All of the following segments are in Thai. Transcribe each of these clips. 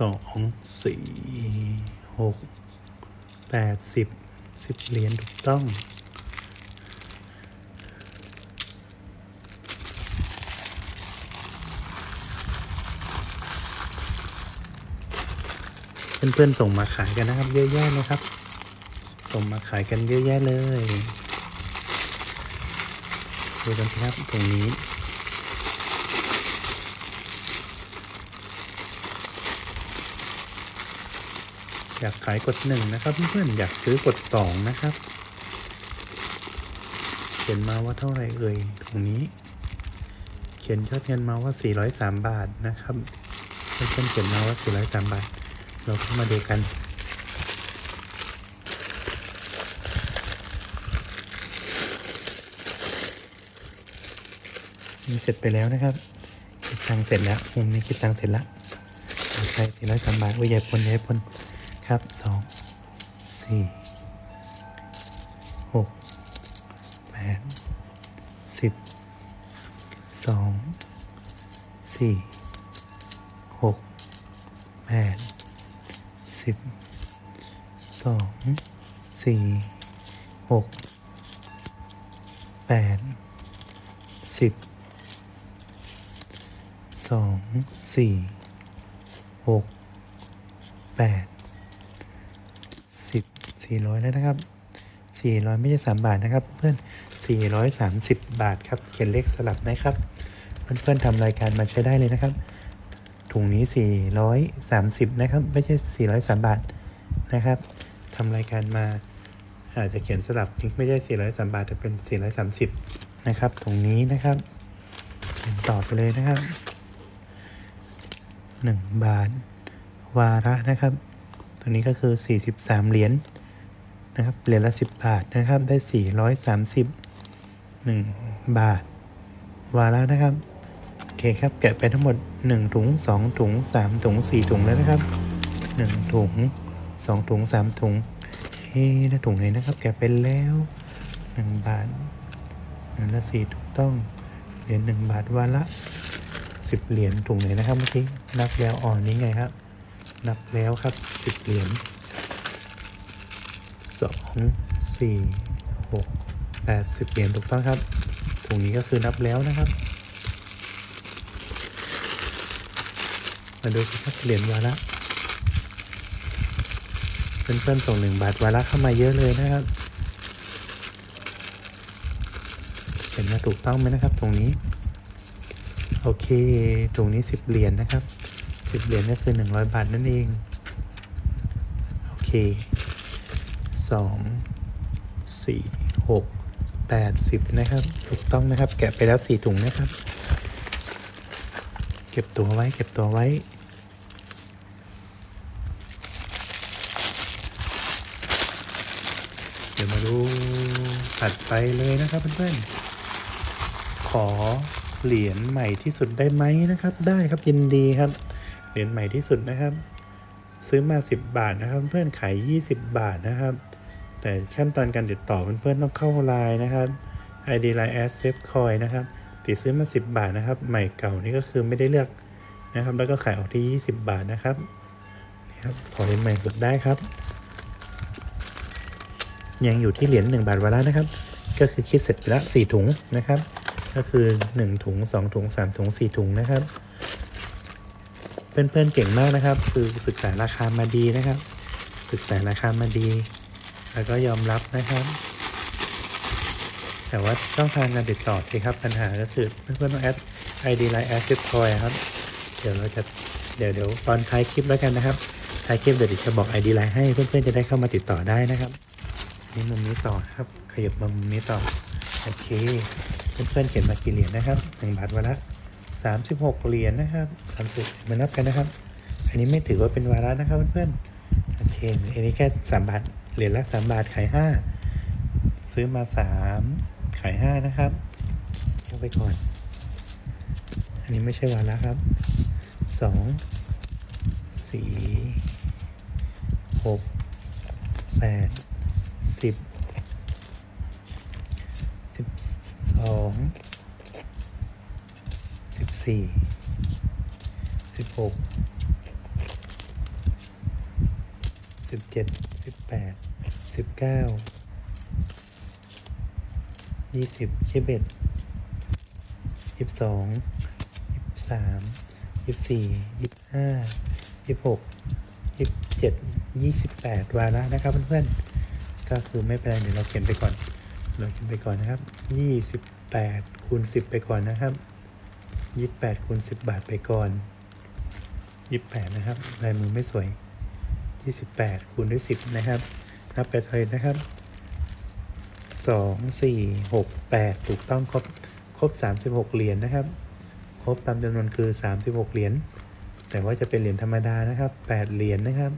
สองสี่หกแปดสิบสิบเหรียญถูกต้องเพื่อนๆส่งมาขายกันนะครับ เยอะแยะนะครับ ส่งมาขายกันเยอะแยะเลยดูกันครับตรงนี้ อยากขายกดหนึ่งนะครับเพื่อนๆอยากซื้อกดสองนะครับเขียนมาว่าเท่าไรเอ่ยตรงนี้ เขียนยอดเงินมาว่า 403 บาทนะครับเพื่อนๆเขียนมาว่า 403 บาท เราก็มาดูกันนี่เสร็จไปแล้วนะครับคิดตังเสร็จแล้วมุมนี้คิดตังเสร็จแล้วใช่สี่ร้อยสามบาทว่าใหญ่พลใหญ่พน ลครับสองสี่หกแปดสิบสองสี่หกแปดสิบสองสี่หกแปดสิบสองสี่หกแปด 400 แล้วนะครับ 400 ไม่ใช่ 3 บาทนะครับ เพื่อน430 บาทครับ เขียนเลขสลับไหมครับ เพื่อนเพื่อนทำรายการมาใช้ได้เลยนะครับ ถุงนี้ 430 นะครับ ไม่ใช่ 403 บาทนะครับทำรายการมาอาจจะเขียนสลับจริงไม่ใช่ 403 บาทแต่เป็น 430 นะครับถุงนี้นะครับเขียนต่อไปเลยนะครับ 1 บาทวาระนะครับ ตัวนี้ก็คือ 43 เหรียญ นะครับเหรียญละ 10 บาทนะครับ ได้ 430 1 บาท วาระนะครับ โอเคครับ แกะไปทั้งหมด 1 ถุง 2 ถุง 3 ถุง 4 ถุงแล้วนะครับ 1 ถุง 2 ถุง 3 ถุงเฮ้แล้วถุงไหนนะครับ แกะไปแล้ว 1 บาทเหรียญละ4ถูกต้อง เหรียญ1บาทวันละ10 เหรียญถุงไหนนะครับเมื่อกี้ นับแล้วอ่อนนี้ไงครับ นับแล้วครับ 10 เหรียญ 2 4 6 8 10เหรียญถูกต้องครับถุงนี้ก็คือนับแล้วนะครับ มาดูสิครับเหรียญวาระเพื่อนๆส่งหนึ่งบาทวาระเข้ามาเยอะเลยนะครับ เห็นว่าถูกต้องไหมนะครับตรงนี้ โอเคตรงนี้สิบเหรียญนะครับสิบเหรียญก็คือหนึ่งร้อยบาทนั่นเอง โอเค สองสี่หกแปดสิบนะครับ ถูกต้องนะครับ แกะไปแล้วสี่ถุงนะครับ เก็บตัวไว้ เก็บตัวไว้เดี๋ยวมาดูถัดไปเลยนะครับเพื่อนๆขอเหรียญใหม่ที่สุดได้ไหมนะครับ ได้ครับยินดีครับ เหรียญใหม่ที่สุดนะครับ ซื้อมา 10 บาทนะครับ เพื่อนขาย 20 บาทนะครับ แต่ขั้นตอนการติดต่อเพื่อนๆต้องเข้าไลน์นะครับ ID Line Ad Save Coin นะครับ ติดซื้อมา 10 บาทนะครับ ใหม่เก่านี่ก็คือไม่ได้เลือกนะครับ แล้วก็ขายออกที่ 20 บาทนะครับนี่ครับขอเหรียใหม่สุดได้ครับ ยังอยู่ที่เหรียญ1บาทวาระนะครับ ก็คือคิดเสร็จไปละ4ถุงนะครับ ก็คือ 1 ถุง 2 ถุง 3 ถุง 4 ถุงนะครับ เพื่อนๆเก่งมากนะครับ คือศึกษาราคามาดีนะครับ ศึกษาราคามาดี แล้วก็ยอมรับนะครับ แต่ว่าช่องทางการติดต่อสิครับปัญหาก็คือเพื่อนๆต้องแอด ID Line Ad s i p c o i ครับ เดี๋ยวเราจะเดี๋ยวเดี๋ยวตอนท้ายคลิปแล้วกันนะครับท้ายคลิปเดี๋ยวจะบอก ID Line ให้เพื่อนๆจะได้เข้ามาติดต่อได้นะครับนี่มุมนี้ต่อครับ ขยับมามุมนี้ต่อโอเคเพื่อนๆเขียนมากี่เหรียญนะครับหนึ่งบาทวันละสามสิบหกเหรียญนะครับสามสิบมานับกันนะครับ อันนี้ไม่ถือว่าเป็นวาระนะครับเพื่อนๆโอเคอันนี้แค่สามบาท เหรียญละสามบาทขายห้าซื้อมาสามขายห้านะครับเอาไปก่อน อันนี้ไม่ใช่วาระครับสองสี่หกแปดสิบสิบสองสิบสี่สิบหกสิบเจ็ด แปดสิบเก้ายี่สิบยี่สิบเอ็ดยี่สิบสองยี่สิบสามยี่สิบสี่ยี่สิบห้ายี่สิบหกยี่สิบเจ็ดยี่สิบแปดวาระนะครับเพื่อนๆ ก็คือไม่เป็นไรเดี๋ยวเราเขียนไปก่อน เราเขียนไปก่อนนะครับยี่สิบแปดคูณสิบไปก่อนนะครับยี่สิบแปดคูณสิบบาทไปก่อนยี่สิบแปดนะครับลายมือไม่สวย ยี่สิบแปดคูณด้วยสิบนะครับ นับไปเลยนะครับสองสี่หกแปดถูกต้องครบ ครบสามสิบหกเหรียญนะครับ ครบตามจำนวนคือสามสิบหกเหรียญ แต่ว่าจะเป็นเหรียญธรรมดานะครับแปดเหรียญนะครับ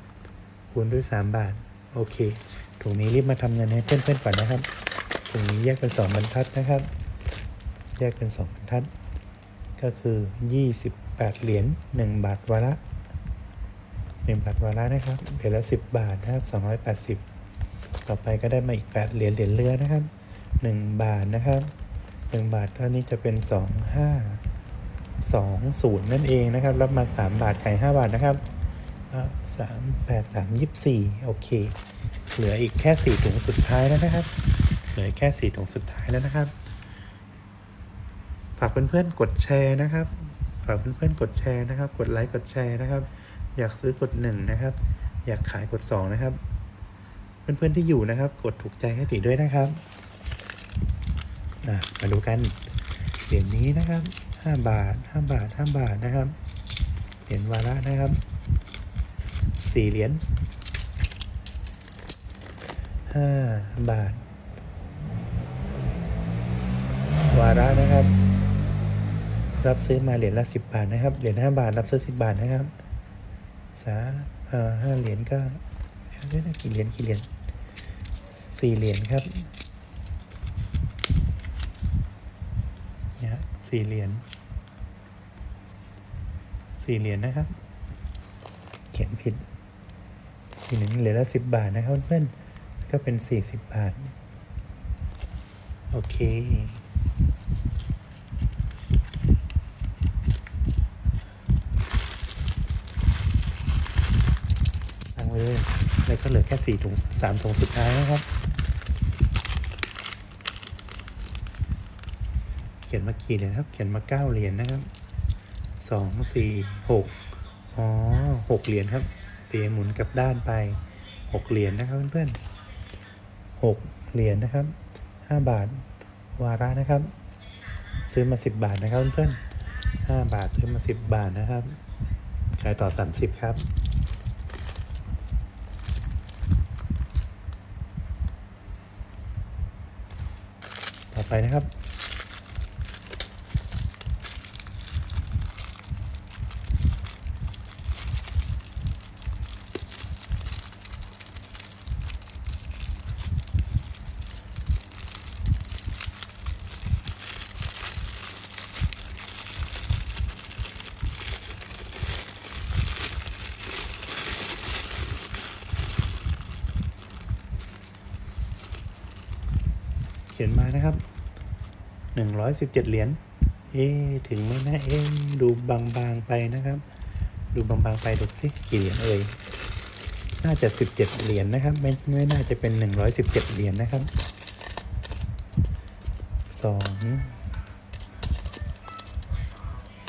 คูณด้วยสามบาท โอเค ถุงนี้รีบมาทำเงินให้เพื่อนๆก่อนนะครับ ถุงนี้แยกเป็นสองบรรทัดนะครับ แยกเป็นสองบรรทัด ก็คือยี่สิบแปดเหรียญหนึ่งบาทวาระ หนึ่งบาทวาระนะครับ เหรียญละสิบบาทนะครับสองร้อยแปดสิบต่อไปก็ได้มาอีกแปดเหรียญเหรียญเรือนะครับหนึ่งบาทนะครับหนึ่งบาทเท่านี้จะเป็นสองห้าสองศูนย์นั่นเองนะครับ รับมาสามบาทขายห้าบาทนะครับสามแปดสามยี่สิบสี่โอเค เหลืออีกแค่สี่ถุงสุดท้ายแล้วนะครับ เหลือแค่สี่ถุงสุดท้ายแล้วนะครับ ฝากเพื่อนๆกดแชร์นะครับ ฝากเพื่อนๆกดแชร์นะครับ กดไลค์กดแชร์นะครับ อยากซื้อกดหนึ่งนะครับ อยากขายกดสองนะครับ เพื่อนๆที่อยู่นะครับ กดถูกใจให้ติด้วยนะครับอะมาดูกันเหรียญนี้นะครับห้าบาทห้าบาทห้าบาทนะครับ เหรียญวาระนะครับสี่เหรียญห้าบาท วาระนะครับ รับซื้อมาเหรียญละสิบบาทนะครับ เหรียญห้าบาท รับซื้อสิบบาทนะครับ สาเอ่อห้าเหรียญก็เรียกได้กี่เหรียญกี่เหรียญสี่เหรียญครับเนี่ยสี่เหรียญสี่เหรียญนะครับ เขียนผิดสี่เหรียญเหรียญละสิบบาทนะครับเพื่อนก็เป็นสี่สิบบาท โอเค ตั้งไว้ เลยแล้วก็เหลือแค่สี่ถุงสามถุงสุดท้ายนะครับ เขียนมากี่เหรียญครับ เขียนมาเก้าเหรียญนะครับสองสี่หกอ๋อหกเหรียญครับเตียหมุนกลับด้านไปหกเหรียญนะครับเพื่อนๆหกเหรียญนะครับห้าบาทวาระนะครับ ซื้อมาสิบบาทนะครับเพื่อนๆห้าบาทซื้อมาสิบบาทนะครับขายต่อสามสิบครับ ไปนะครับเขียนมานะครับ หนึ่งร้อยสิบเจ็ดเหรียญ เอ๊ถึงไหมนะ เอ๊ะดูบางๆไปนะครับ ดูบางๆไปดูสิกี่เหรียญเอ่ย น่าจะสิบเจ็ดเหรียญนะครับ ไม่ไม่น่าจะเป็นหนึ่งร้อยสิบเจ็ดเหรียญนะครับสอง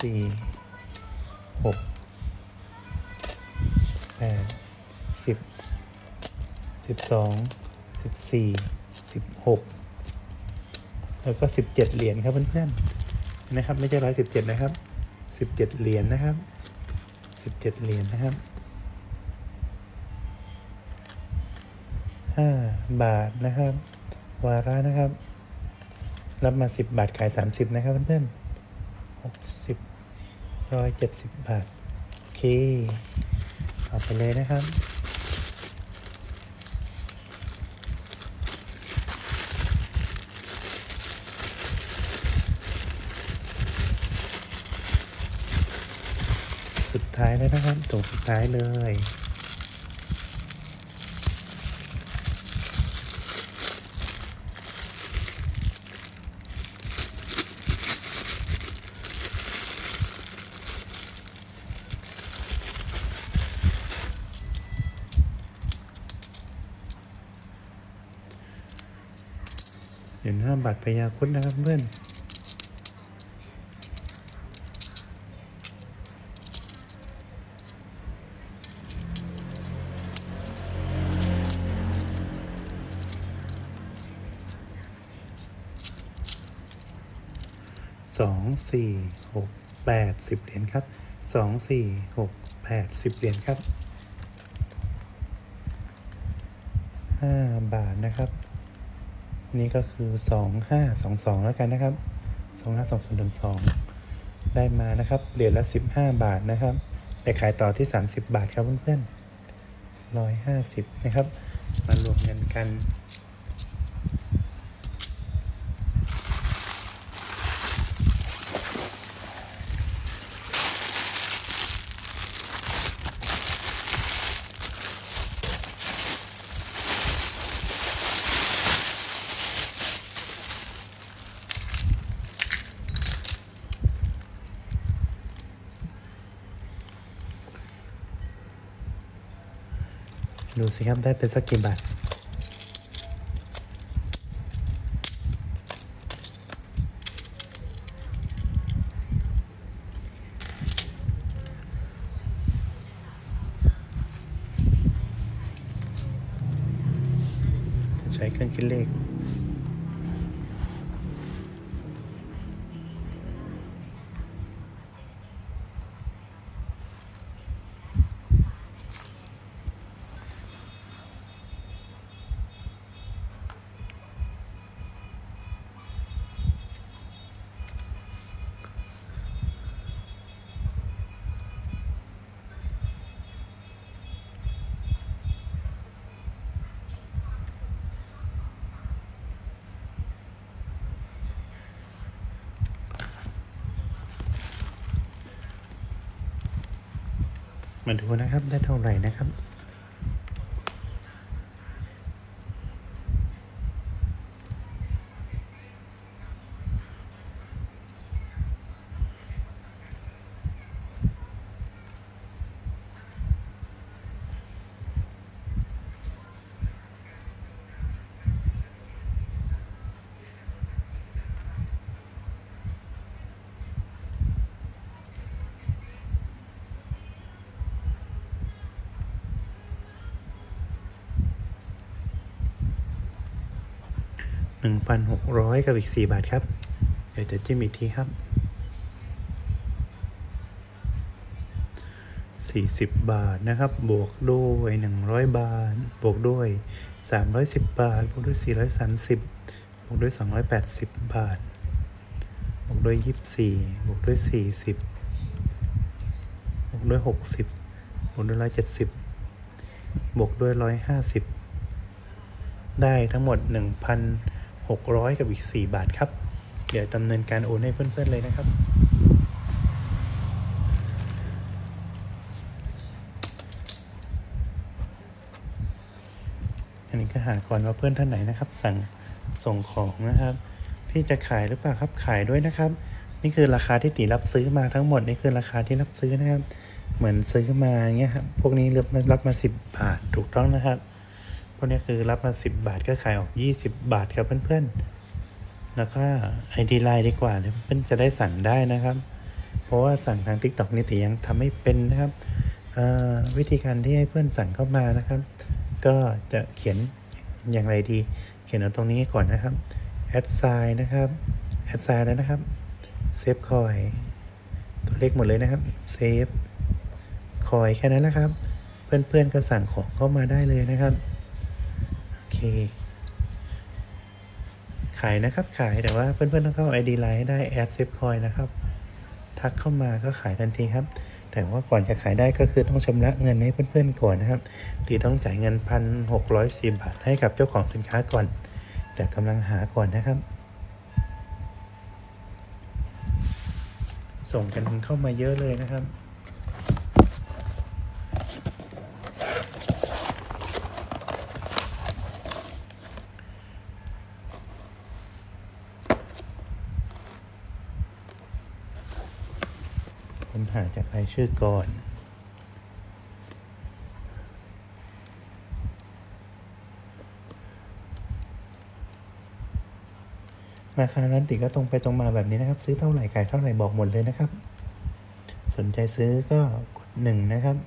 สี่หกแปดสิบสิบสองสิบสี่สิบหก แล้วก็สิบเจ็ดเหรียญครับเพื่อนๆนะครับ ไม่ใช่ร้อยสิบเจ็ดนะครับสิบเจ็ดเหรียญนะครับสิบเจ็ดเหรียญนะครับห้าบาทนะครับ วาระนะครับ รับมาสิบบาทขายสามสิบนะครับเพื่อนๆหกสิบร้อยเจ็ดสิบบาท โอเค เอาไปเลยนะครับ ท้ายเลยนะครับตัวสุดท้ายเลยเหรียญห้าบาทพยาคุณนะครับเพื่อน สี่หกแปดสิบเหรียญครับสองสี่หกแปดสิบเหรียญครับห้าบาทนะครับ นี่ก็คือสองห้าสองสองแล้วกันนะครับสองห้าสองศูนย์สองได้มานะครับเหรียญละสิบห้าบาทนะครับไปขายต่อที่สามสิบบาทครับเพื่อนๆร้อยห้าสิบนะครับมารวมเงินกัน ดูสิครับได้เป็นสักกี่บาท มาดูนะครับได้เท่าไหร่นะครับ หนึ่งพันหกร้อยกับอีกสี่บาทครับ เดี๋ยวจะจิ้มอีกทีครับสี่สิบบาทนะครับ บวกด้วยหนึ่งร้อยบาท บวกด้วยสามร้อยสิบบาท บวกด้วยสี่ร้อยสามสิบบวกด้วยสองร้อยแปดสิบบาท บวกด้วยยี่สิบสี่บวกด้วยสี่สิบบวกด้วยหกสิบบวกด้วยร้อยเจ็ดสิบบวกด้วยร้อยห้าสิบได้ทั้งหมด 600 กับอีก 4 บาทครับ เดี๋ยวดำเนินการโอนให้เพื่อนๆเลยนะครับอันนี้ก็หาก่อนว่าเพื่อนท่านไหนนะครับ สั่งส่งของนะครับพี่จะขายหรือเปล่าครับขายด้วยนะครับ นี่คือราคาที่ตีรับซื้อมาทั้งหมดนี่คือราคาที่รับซื้อนะครับ เหมือนซื้อมาเงี้ยครับพวกนี้รับรับมา10บาทถูกต้องนะครับ วกนี้คือรับมา 10 บาทก็ขายออก 20 บาทครับเพื่อนๆ แล้วก็ ID ไลน์ดีกว่าเพื่อนจะได้สั่งได้นะครับ เพราะว่าสั่งทาง TikTok นี่แต่ยังทำไม่เป็นนะครับวิธีการที่ให้เพื่อนสั่งเข้ามานะครับ ก็จะเขียนอย่างไรดี เขียนเอาตรงนี้ก่อนนะครับแอดไซน์นะครับแอดไซน์แล้วนะครับเซฟคอยตัวเลขหมดเลยนะครับเซฟคอยแค่นั้นนะครับ เพื่อนๆก็สั่งของเข้ามาได้เลยนะครับ ขายนะครับขายแต่ว่าเพื่อนๆต้องเข้า ID Line ให้ได้ Add Save Coin นะครับ ทักเข้ามาก็ขายทันทีครับ แต่ว่าก่อนจะขายได้ก็คือต้องชำระเงินให้เพื่อนๆก่อนนะครับที่ต้องจ่ายเงินพันหกร้อยสี่บาทให้กับเจ้าของสินค้าก่อน แต่กำลังหาก่อนนะครับ ส่งกันเข้ามาเยอะเลยนะครับ หาจากรายชื่อก่อนราคาร้านติก็ตรงไปตรงมาแบบนี้นะครับ ซื้อเท่าไหร่ขายเท่าไหร่บอกหมดเลยนะครับ สนใจซื้อก็กดหนึ่งนะครับ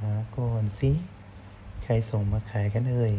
หาก่อนสิใครส่งมาขายกันเอ่ย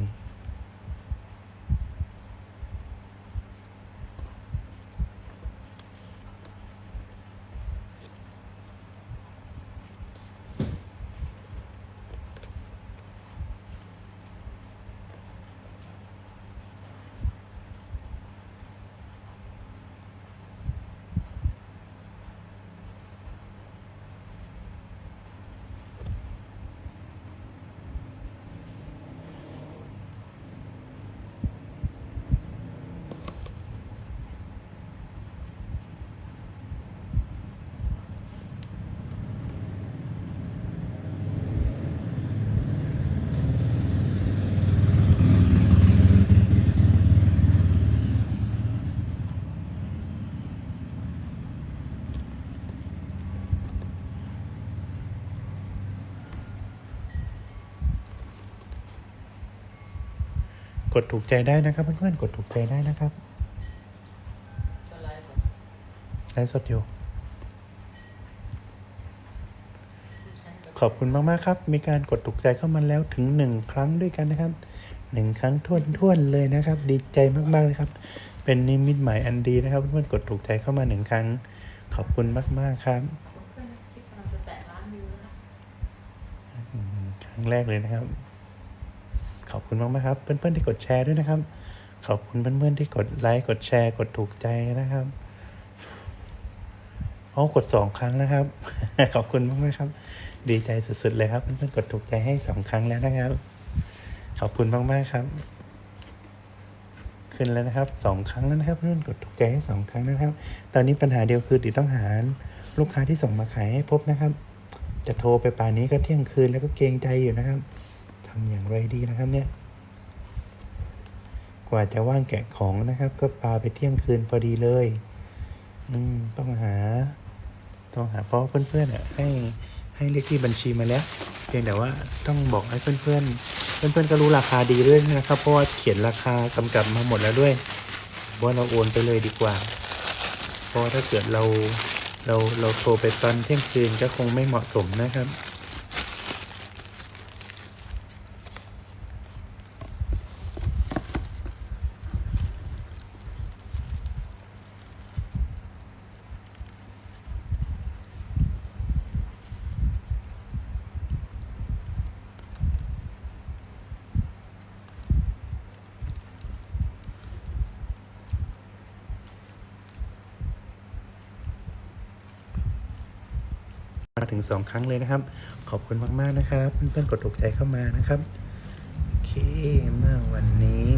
กดถูกใจได้นะครับเพื่อนๆกดถูกใจได้นะครับก็ไลฟ์แบบไลฟ์สดอยู่ฉันก็ขอบคุณมากๆครับ มีการกดถูกใจเข้ามาแล้วถึงหนึ่งครั้งด้วยกันนะครับหนึ่งครั้งท่วนๆเลยนะครับ ดีใจมากๆเลยครับ เป็นนิมิตหมายอันดีนะครับ เพื่อนๆกดถูกใจเข้ามาหนึ่งครั้ง ขอบคุณมากๆครับผมขึ้นคลิปกำลังจะแตะล้านวิวแล้วนะอืมครั้งแรกเลยนะครับ ขอบคุณมากๆครับ เพื่อนๆที่กดแชร์ด้วยนะครับ ขอบคุณเพื่อนๆที่กดไลค์กดแชร์กดถูกใจนะครับอ๋อกดสองครั้งนะครับ ขอบคุณมากๆครับ ดีใจสุดๆเลยครับ เพื่อนๆกดถูกใจให้สองครั้งแล้วนะครับ ขอบคุณมากๆครับ ขึ้นแล้วนะครับสองครั้งแล้วนะครับ เพื่อนๆกดถูกใจให้สองครั้งนะครับ ตอนนี้ปัญหาเดียวคือดิต้องหาลูกค้าที่ส่งมาขายให้พบนะครับ จะโทรไปป่านนี้ก็เที่ยงคืนแล้วก็เกรงใจอยู่นะครับำอย่างไรดีนะครับเนี่ย กว่าจะว่างแกะของนะครับ ก็ปาไปเที่ยงคืนพอดีเลย อืม ต้องหา ต้องหาเพราะเพื่อนๆอะให้ให้เลขที่บัญชีมาแล้ว เพียงแต่ว่าต้องบอกให้เพื่อนๆ เพื่อนๆก็รู้ราคาดีด้วยนะครับ เพราะว่าเขียนราคากำกับมาหมดแล้วด้วยว่าเราโอนไปเลยดีกว่า เพราะถ้าเกิดเราเราเราโทรไปตอนเที่ยงคืนก็คงไม่เหมาะสมนะครับ มาถึงสองครั้งเลยนะครับ ขอบคุณมากๆนะครับ เพื่อนๆกดถูกใจเข้ามานะครับ โอเคเมื่อวันนี้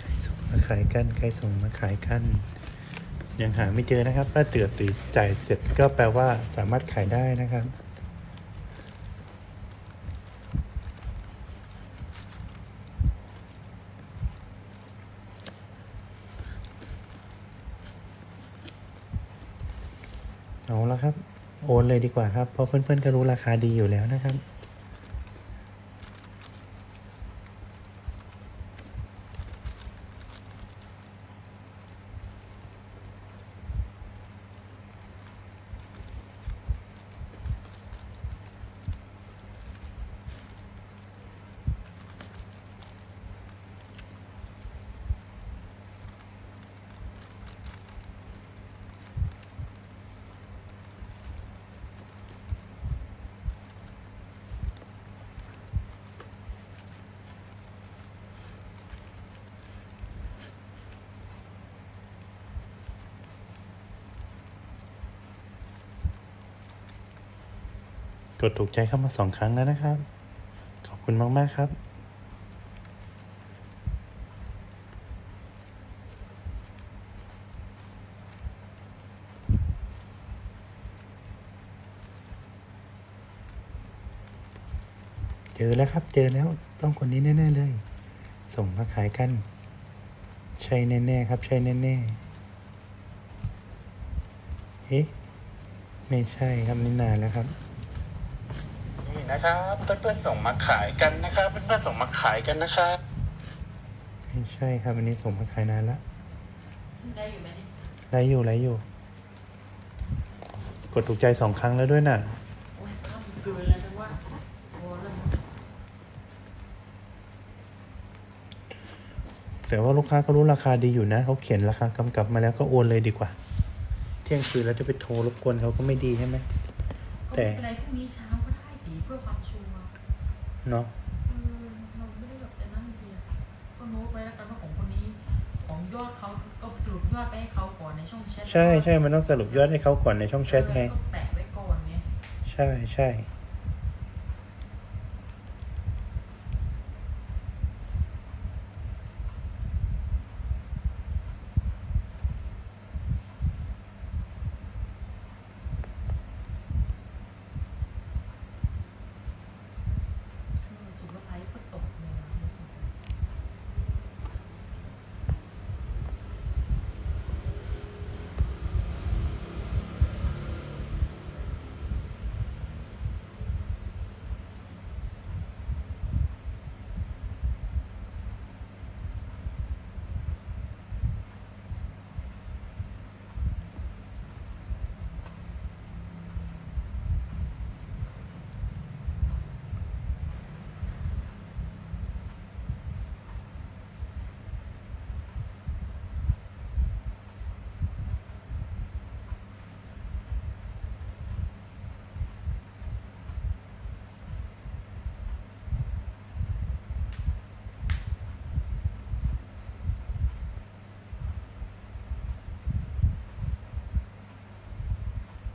ใครส่งมาขายกันใครส่งมาขายกัน ยังหาไม่เจอนะครับ ถ้าเตือตีจ่ายเสร็จก็แปลว่าสามารถขายได้นะครับ เอาละครับ โอนเลยดีกว่าครับ เพราะเพื่อนๆก็รู้ราคาดีอยู่แล้วนะครับ กดถูกใจเข้ามาสองครั้งแล้วนะครับ ขอบคุณมาก ๆ ครับ เจอแล้วครับ เจอแล้ว ต้องคนนี้แน่ ๆ เลย ส่งมาขายกัน ใช่แน่ ๆ ครับ ใช่แน่ ๆ เอ๊ะ ไม่ใช่ครับนี่นานแล้วครับ นี่นะครับ เพื่อนๆส่งมาขายกันนะครับ เพื่อนๆส่งมาขายกันนะครับไม่ใช่ครับอันนี้ส่งมาขายนานแล้วได้อยู่ไหมนี่ไรอยู่ไรอยู่ กดถูกใจสองครั้งแล้วด้วยน่ะ โอ้ยข้ามเกินแล้วจังว่าโอ้แล้วมันแต่ว่าลูกค้าเขารู้ราคาดีอยู่นะ เขาเขียนราคากำกับมาแล้วก็โอนเลยดีกว่า เที่ยงคืนแล้วจะไปโทรรบกวนเขาก็ไม่ดีใช่ไหม ก็แต่ไม่เป็นไรพรุ่งนี้เช้าก็ได้ดีเพื่อความชัวร์ เนาะเออเราไม่ได้แบบแต่นั่นเดียวก็โน้ตไว้แล้วกันว่าของคนนี้ ของยอดเขาก็สรุปยอดไปให้เขาก่อนในช่องแชทใช่ใช่มันต้องสรุปยอดให้เขาก่อนในช่องแชทไง เออก็แปะไว้ก่อนไง ใช่ใช่ เออสุดท้ายก็ตกเลยนะรู้สึก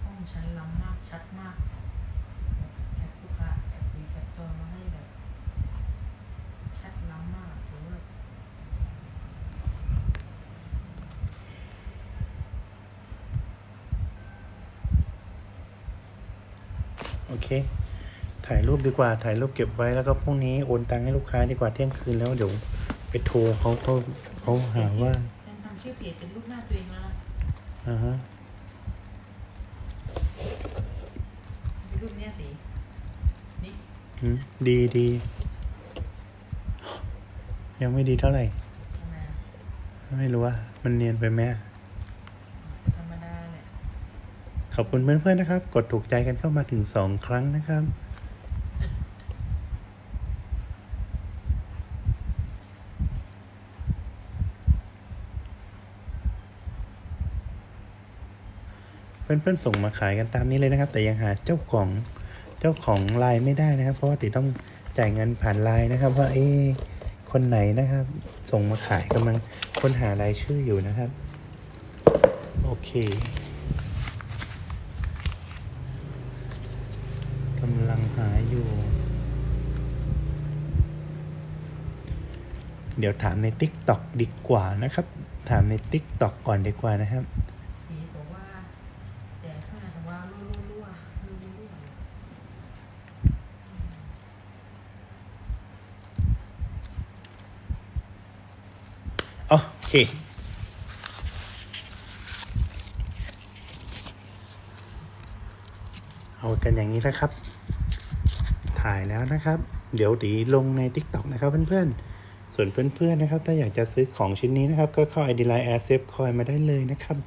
ห้องฉัน ล้ำมากชัดมากแคปลูกค้าแอบคุยแคปตัวมาให้แบบชัดล้ำมากหรือว่าโอเค ถ่ายรูปดีกว่า ถ่ายรูปเก็บไว้แล้วก็พรุ่งนี้โอนตังค์ให้ลูกค้าดีกว่าเที่ยงคืนแล้วเดี๋ยวไปโทรเขาเขาเขาหาว่า แซนทำชื่อเพจเป็นรูปหน้าตัวเองแล้วนะ อ่าฮะ เป็นรูปเนี้ยตีนี่อืมดีดียังไม่ดีเท่าไหร่ทำไมอะไม่รู้ว่า มันเนียนไปไหมธรรมดาแหละขอบคุณเพื่อนๆนะครับ กดถูกใจกันเข้ามาถึงสองครั้งนะครับเพื่อนๆส่งมาขายกันตามนี้เลยนะครับ แต่ยังหาเจ้าของเจ้าของไลน์ไม่ได้นะครับ เพราะว่าติดต้องจ่ายเงินผ่านไลน์นะครับ ว่าเอ๊ะคนไหนนะครับ ส่งมาขายกำลังค้นหารายชื่ออยู่นะครับ โอเคกำลังหาอยู่ เดี๋ยวถามใน t ิ k t o k ดีกว่านะครับ ถามใน t ิ k t o k ก่อนดีกว่านะครับ ตีบอกว่า แต่ข้างในบอกว่ารั่วรั่วรั่วรั่วรั่ว โอ เคเอากันอย่างนี้นะครับ ถ่ายแล้วนะครับ เดี๋ยวดีลงใน TikTok นะครับเพื่อนๆ ส่วนเพื่อนๆนะครับ ถ้าอยากจะซื้อของชิ้นนี้นะครับ ก็เข้า ID Line Air Safe Coin มาได้เลยนะครับ